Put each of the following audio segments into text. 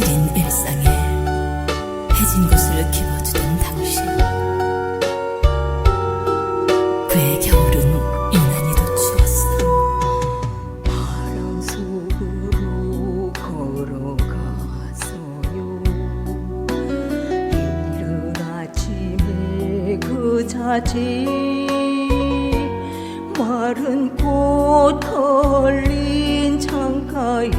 지린 일상에 해진 구슬을 키워주던 당신 그의 겨울은 유난히도 추웠어. 바람 속으로 걸어갔어요. 이른 아침에 그 자지 마른 꽃 털린 창가에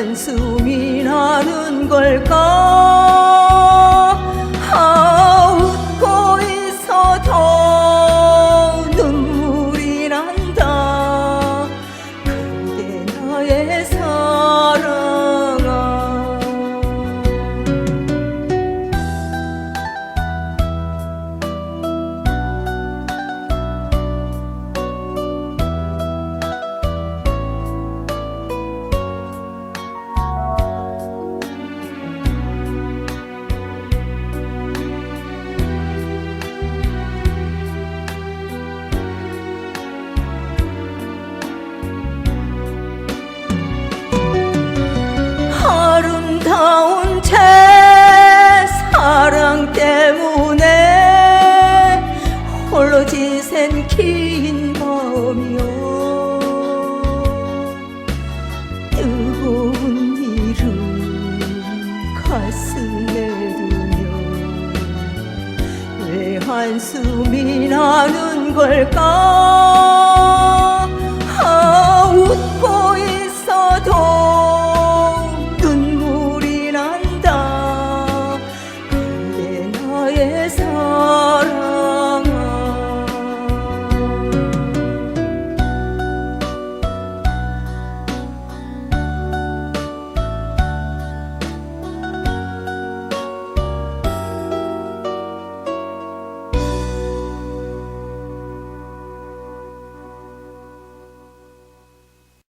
한숨이 나는 걸까 긴 밤이여 뜨거운 이름 가슴에 두며 왜 한숨이 나는 걸까